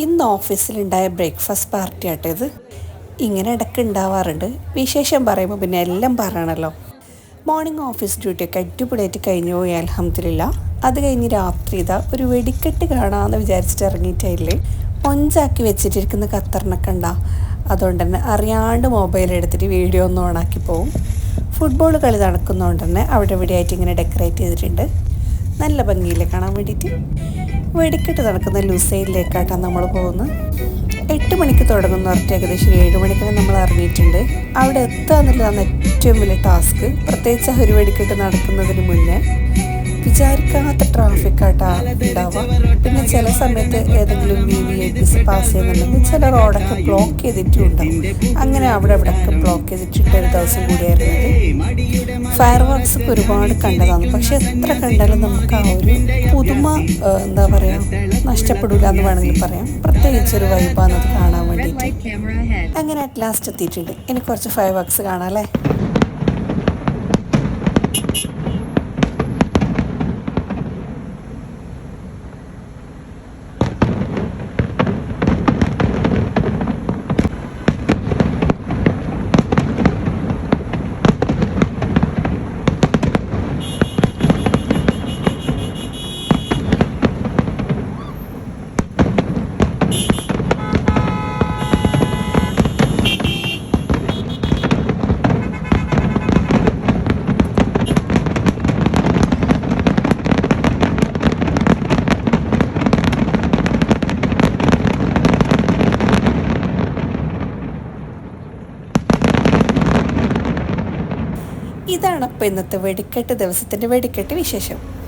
ഇന്ന് ഓഫീസിലുണ്ടായ breakfast party ആട്ടോ ഇത് ഇങ്ങനെ ഇടയ്ക്ക് ഉണ്ടാവാറുണ്ട് വിശേഷം പറയുമ്പോൾ പിന്നെ എല്ലാം പറയണല്ലോ. മോർണിംഗ് ഓഫീസ് ഡ്യൂട്ടിയൊക്കെ അടിപൊളിയായിട്ട് കഴിഞ്ഞു പോയി അലഹമ്മദില്ല അത് കഴിഞ്ഞ് രാത്രി ഇതാ ഒരു വെടിക്കെട്ട് കാണാമെന്ന് വിചാരിച്ചിട്ട് ഇറങ്ങിയിട്ടായില്ലേ? ഒഞ്ചാക്കി വെച്ചിട്ടിരിക്കുന്ന ഖത്തറിനൊക്കെ ഉണ്ടാ അതുകൊണ്ട് തന്നെ അറിയാണ്ട് മൊബൈൽ എടുത്തിട്ട് വീഡിയോ ഒന്ന് ഓണാക്കി പോവും. ഫുട്ബോൾ കളി നടക്കുന്നതുകൊണ്ട് തന്നെ അവിടെ ഇവിടെയായിട്ട് ഇങ്ങനെ ഡെക്കറേറ്റ് ചെയ്തിട്ടുണ്ട്. നല്ല ഭംഗിയില്ലേ കാണാൻ വേണ്ടിയിട്ട്? വെടിക്കെട്ട് നടക്കുന്ന ലുസൈലിലേക്കാട്ടാണ് നമ്മൾ പോകുന്നത്. എട്ട് മണിക്ക് തുടങ്ങുന്ന പറഞ്ഞിട്ട് ഏകദേശം ഏഴ് മണിക്കാണ് നമ്മൾ ഇറങ്ങിയിട്ടുണ്ട്. അവിടെ എത്തുക എന്നുള്ളതാണ് ഏറ്റവും വലിയ ടാസ്ക്. പ്രത്യേകിച്ച് ഒരു വെടിക്കെട്ട് നടക്കുന്നതിന് മുന്നേ വിചാരിക്കാത്ത ട്രാഫിക് ആട്ടാ ഉണ്ടാവുക. പിന്നെ സമയത്ത് ഏതെങ്കിലും V V I Ps pass ചെയ്യുന്നുണ്ടെങ്കിൽ ചില റോഡൊക്കെ ബ്ലോക്ക് ചെയ്തിട്ടുണ്ട്. അങ്ങനെ അവിടെ അവിടെയൊക്കെ ബ്ലോക്ക് ചെയ്തിട്ടിട്ട് ഒരു ദിവസം കൂടിയായിരുന്നത് ഫയർ വർക്ക്സ് ഒക്കെ ഒരുപാട് കണ്ടതാണ്. പക്ഷെ എത്ര കണ്ടാലും നമുക്ക് ആ ഒരു പുതുമ എന്താ പറയുക നഷ്ടപ്പെടില്ല എന്ന് വേണമെങ്കിൽ പറയാം. പ്രത്യേകിച്ച് ഒരു വൈബാണ് അത് കാണാൻ വേണ്ടിയിട്ട്. അങ്ങനെ അറ്റ് ലാസ്റ്റ് എത്തിയിട്ടുണ്ട്. എനിക്ക് കുറച്ച് ഫയർ വർക്ക്സ് കാണാം അല്ലേ? ഇതാണ് അപ്പോൾ ഇന്നത്തെ വെടിക്കെട്ട് ദിവസത്തിന്റെ വെടിക്കെട്ട് വിശേഷം.